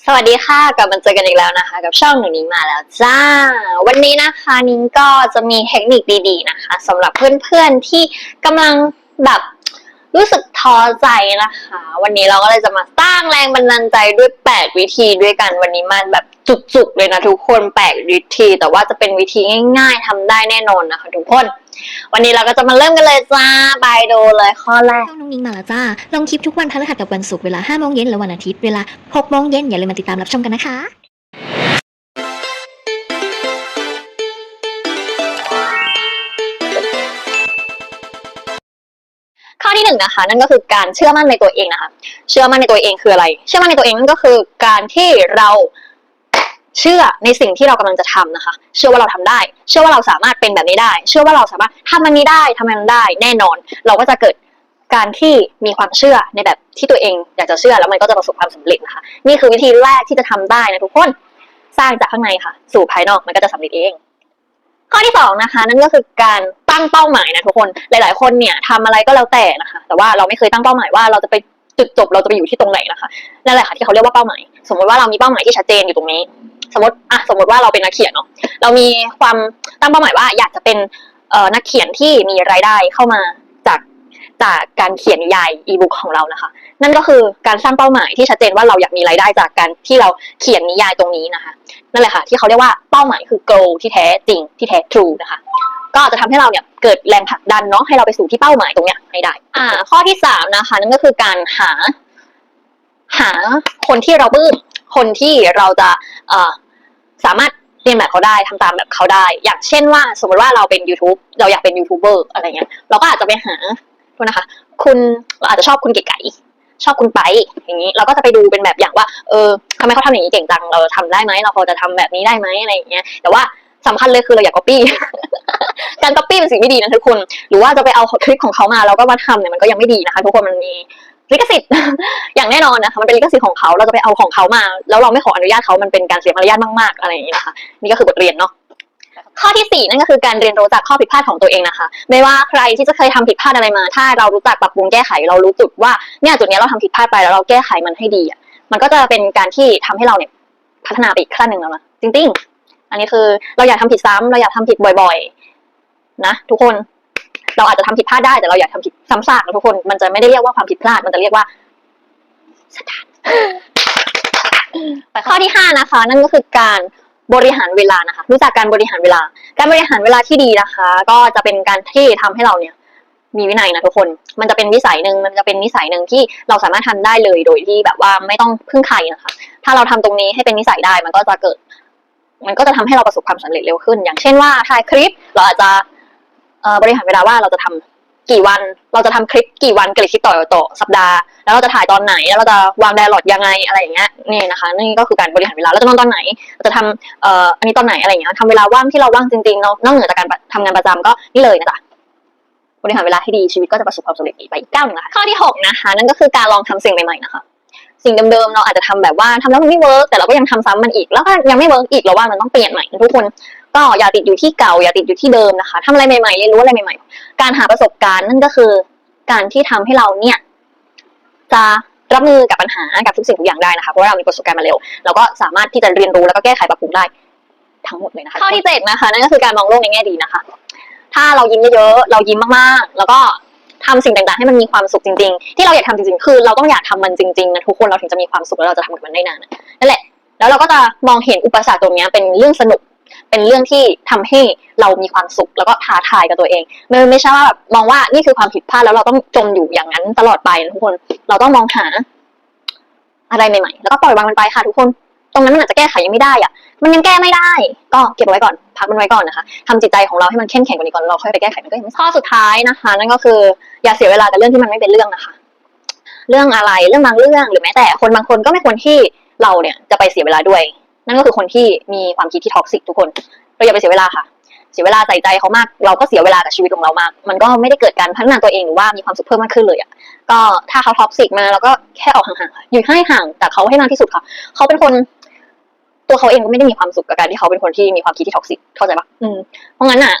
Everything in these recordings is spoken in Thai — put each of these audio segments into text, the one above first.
สวัสดีค่ะ กลับมาเจอกันอีกแล้วนะคะ กับช่องหนูนิ้งมาแล้วจ้า วันนี้นะคะนิ้งก็จะมีเทคนิคดีๆนะคะสำหรับเพื่อนๆที่กำลังแบบรู้สึกท้อใจนะคะ วันนี้เราก็เลยจะมาสร้างแรงบันดาลใจด้วย 8 วิธีด้วยกันวันนี้มันแบบ จุกๆเลยนะทุกคน8วิธี แต่ว่าจะเป็นวิธีง่ายๆทำได้แน่นอนนะคะทุกคน วันนี้เราก็จะมาเริ่มกันเลยจ้าไปดูเลยข้อแรก ช่องน้องนิ้งมาแล้วจ้า ลงคลิปทุกวันพฤหัสกับวันศุกร์เวลา5โมงเย็นและวันอาทิตย์เวลา6โมงเย็นอย่าลืมมาติดตามรับชมกันนะคะข้อที่หนึ่งนะคะนั่นก็คือการเชื่อมั่นในตัวเองนะคะ เชื่อมั่นในตัวเองคืออะไร เชื่อมั่นในตัวเองนั่นก็คือการที่เรา เชื่อในสิ่งที่เรากำลังจะทำนะคะ เชื่อว่าเราทำได้ เชื่อว่าเราสามารถเป็นแบบนี้ได้ เชื่อว่าเราสามารถทำอันนี้ได้ทำอันนั้นได้ แน่นอน เราก็จะเกิดการที่มีความเชื่อในแบบที่ตัวเองอยากจะเชื่อแล้วมันก็จะประสบความสำเร็จนะคะ นี่คือวิธีแรกที่จะทำได้นะทุกคนสร้างจากข้างในค่ะ สู่ภายนอกมันก็จะสำเร็จเองข้อที่สองนะคะนั่นก็คือการตั้งเป้าหมายนะทุกคนหลาย ๆ คนเนี่ยทำอะไรก็แล้วแต่นะคะ แต่ว่าเราไม่เคยตั้งเป้าหมายว่าเราจะไปจุดจบเราจะไปอยู่ที่ตรงไหนนะคะนั่นแหละค่ะที่เขาเรียกว่าเป้าหมาย สมมติว่าเรามีเป้าหมายที่ชัดเจนอยู่ตรงนี้ สมมติอะสมมติว่าเราเป็นนักเขียนเนาะเรามีความตั้งเป้าหมายว่าอยากจะเป็นเอ่อนักเขียนที่มีรายได้เข้ามาจากจากการเขียนนิยายอีบุ๊กของเรานะคะ นั่นก็คือการสร้างเป้าหมายที่ชัดเจนว่าเราอยากมีรายได้จากการที่เราเขียนนิยายตรงนี้นะคะนั่นแหละค่ะที่เขาเรียกว่าเป้าหมายคือ goal ที่แท้จริงที่แท้ true นะคะก็จะทำให้เราเนี่ยเกิดแรงผลักดันเนาะให้เราไปสู่ที่เป้าหมายตรงเนี้ยให้ได้ อ่า ข้อที่สามนะคะนั่นก็คือการหา หาคนที่เราปลื้ม คนที่เราจะเอสามารถเรียนแบบเขาได้ทำตามแบบเขาได้ อย่างเช่นว่าสมมติว่าเราเป็น YouTube เราอยากเป็นยูทูบเบอร์อะไรเงี้ยเราก็อาจจะไปหาโทษนะคะ คุณเราอาจจะชอบคุณเก๋ไก่ชอบคุณไปอย่างนี้ เราก็จะไปดูเป็นแบบอย่างว่า เออทำไมเขาทำอย่างนี้เก่งจังเราทำได้ไหมเราพอจะทำแบบนี้ได้ไหมอะไรอย่างเงี้ยแต่ว่าสำคัญเลยคือเราอยาก copy การ copy เป็นสิ่งไม่ดีนะทุกคน หรือว่าจะไปเอาคลิปของเขามาแล้วก็มาทำเนี่ยมันก็ยังไม่ดีนะคะ ทุกคนมันมี ลิขสิทธิ์ อย่างแน่นอนนะคะมันเป็นลิขสิทธิ์ของเขาเราจะไปเอาของเขามา แล้วเราไม่ขออนุญาตเขามันเป็นการเสียมารยาทมากๆอะไรอย่างนี้นะคะนี่ก็คือบทเรียนเนาะข้อที่สี่นั่นก็คือการเรียนรู้จากข้อผิดพลาดของตัวเองนะคะ ไม่ว่าใครที่จะเคยทำผิดพลาดอะไรมา ถ้าเรารู้จักปรับปรุงแก้ไข เรารู้จุดว่าเนี่ยจุดนี้เราทำผิดพลาดไปแล้วเราแก้ไขมันให้ดีอะมันก็จะเป็นการที่ทำให้เราเนี่ยพัฒนาไปอีกขั้นหนึ่งแล้วนะจริง ๆ อันนี้คือเราอยากทำผิดซ้ำเราอยากทำผิดบ่อย ๆ นะทุกคน เราอาจจะทำผิดพลาดได้แต่เราอยากทำผิดซ้ำซากนะทุกคน มันจะไม่ได้เรียกว่าความผิดพลาด มันจะเรียกว่าสถานข้อที่ห้านะคะ นั่นก็คือการบริหารเวลานะคะ รู้จักการบริหารเวลา การบริหารเวลาที่ดีนะคะ ก็จะเป็นการที่ทำให้เราเนี่ยมีวินัยนะทุกคน มันจะเป็นวิสัยหนึ่งมันจะเป็นนิสัยหนึ่งที่เราสามารถทำได้เลยโดยที่แบบว่าไม่ต้องพึ่งใครนะคะ ถ้าเราทำตรงนี้ให้เป็นนิสัยได้ มันก็จะเกิด มันก็จะทำให้เราประสบความสำเร็จเร็วขึ้น อย่างเช่นว่าถ่ายคลิป เราอาจจะ บริหารเวลาว่าเราจะทำกี่วัน เราจะทำคลิปกี่วันกี่คลิปต่อต่อสัปดาห์ แล้วเราจะถ่ายตอนไหน แล้วเราจะวางไดร์ลอดยังไงอะไรอย่างเงี้ยนี่นะคะ นี่ก็คือการบริหารเวลาเราจะนอนตอนไหน เราจะทำเอ่ออันนี้ตอนไหนอะไรอย่างเงี้ยทำเวลาว่างที่เราว่างจริงๆเนาะนอกเหนือจากการทำงานประจำก็นี่เลยนะจ๊ะบริหารเวลาให้ดีชีวิตก็จะประสบความสำเร็จไปอีกก้าวหนึงนะคะข้อที่หกนะคะ นั่นก็คือการลองทำสิ่งใหม่ๆนะคะสิ่งเดิมๆเราอาจจะทำแบบว่าทำแล้วมันไม่เวิร์กแต่เราก็ยังทำซ้ำมันอีก แล้วก็ยังไม่เวิร์กอีกเราว่ามันต้องเปลี่ยนใหม่นะทุกคน ก็อย่าติดอยู่ที่เก่าอย่าติดอยู่ที่เดิมนะคะทำอะไรใหม่ๆเรียนรู้อะไรใหม่ ๆ การหาประสบการณ์นั่นก็คือ การที่ทำให้เราเนี่ย จะรับมือกับปัญหากับทุกสิ่งทุกอย่างได้นะคะเพราะว่าเรามีประสบการณ์มาเร็วเราก็สามารถที่จะเรียนรู้แล้วก็แก้ไขปรับปรุงได้ทั้งหมดเลยนะคะข้อที่เจ็ดนะคะนั่นก็คือการมองโลกในแง่ดีนะคะ ถ้าเรายิ้มเยอะๆเรายิ้มมากๆ แล้วก็ทำสิ่งต่างๆ ให้มันมีความสุขจริง ๆ ที่เราอยากทำจริงๆ คือเราต้องอยากทำมันจริงๆนะทุกคนเราถึงจะมีความสุขแล้วเราจะทำกับมันได้นานนะนั่นแหละ แล้วเราก็จะมองเห็นอุปสรรคตรงเนี้ยเป็นเรื่องสนุก เป็นเรื่องที่ทำให้เรามีความสุขแล้วก็ท้าทายกับตัวเอง ไม่ไม่ใช่ว่าแบบมองว่านี่คือความผิดพลาดแล้วเราต้องจมอยู่อย่างนั้นตลอดไปนะทุกคน เราต้องมองหา อะไรใหม่ๆ แล้วก็ปล่อยวางมันไปค่ะทุกคน ตรงนั้นมันอาจจะแก้ไขยังไม่ได้อะมันยังแก้ไม่ได้ ก็เก็บเอาไว้ก่อน พักมันไว้ก่อนนะคะทำจิตใจของเราให้มันเข้มแข็งกว่านี้ก่อนเราค่อยไปแก้ไขมันก็ยังข้อสุดท้ายนะคะ นั่นก็คือ อย่าเสียเวลากับเรื่องที่มันไม่เป็นเรื่องนะคะเรื่องอะไรเรื่องบางเรื่องหรือแม้แต่คนบางคนก็ไม่ควรที่เราเนี่ยจะไปเสียเวลาด้วย นั่นก็คือคนที่มีความคิดที่ท็อกซิกทุกคนเราอย่าไปเสียเวลาค่ะ เสียเวลาใส่ใจเขามาก เราก็เสียเวลากับชีวิตของเรามาก มันก็ไม่ได้เกิดการพัฒนาตัวเองหรือว่ามีความสุขเพิ่มมากขึ้นเลยอะก็ถ้าเขาท็อกซิกมาเราก็แค่ออกห่างๆค่ะอยู่ให้ห่างจากเขาให้มากที่สุดค่ะเขาเป็นคนตัวเขาเองก็ไม่ได้มีความสุขกับการที่เขาเป็นคนที่มีความคิดที่ท็อกซิกเข้าใจปะอืมเพราะงั้นอะ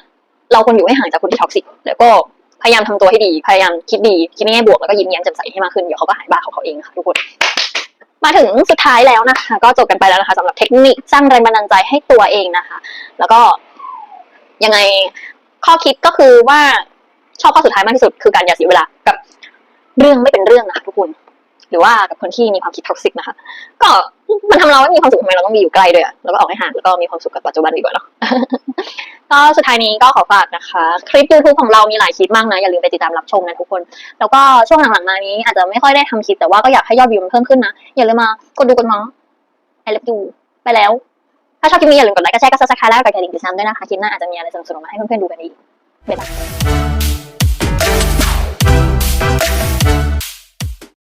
เราควรอยู่ให้ห่างจากคนที่ท็อกซิกแล้วก็พยายามทำตัวให้ดี พยายามคิดดี คิดแง่บวกแล้วก็ยิ้มแย้มแจ่มใสให้มากขึ้น เดี๋ยวเขาก็หายบ้าของเขาเองค่ะทุกคน มาถึงสุดท้ายแล้วนะคะ ก็จบกันไปแล้วนะคะสำหรับเทคนิคสร้างแรงบันดาลใจให้ตัวเองนะคะ แล้วก็ยังไงข้อคิดก็คือว่าชอบข้อสุดท้ายมากที่สุดคือการอย่าเสียเวลากับเรื่องไม่เป็นเรื่องนะคะทุกคน หรือว่ากับคนที่มีความคิดท็อกซิกนะคะ ก็มันทำเราไม่มีความสุขทำไมเราต้องมีอยู่ใกล้ด้วยอะเราก็ออกให้ห่างแล้วก็มีความสุขกับปัจจุบันดีกว่าเนาะก็สุดท้ายนี้ก็ขอฝากนะคะ คลิป YouTube ของเรามีหลายคลิปมากนะ อย่าลืมไปติดตามรับชมนะทุกคน แล้วก็ช่วงหลังๆมานี้อาจจะไม่ค่อยได้ทำคลิปแต่ว่าก็อยากให้ยอดวิวมันเพิ่มขึ้นนะ อย่าลืมมากดดูกดมองไอเลิฟยูไปแล้ว ถ้าชอบคลิปนี้อย่าลืมกดไลค์กดแชร์กดซับสไครต์แล้วก็กดกระดิ่งติดตามด้วยนะคะคลิปหน้าอาจจะมีอะไรสนุกๆมาให้เพื่อนๆดูกันอีกบ๊ายบาย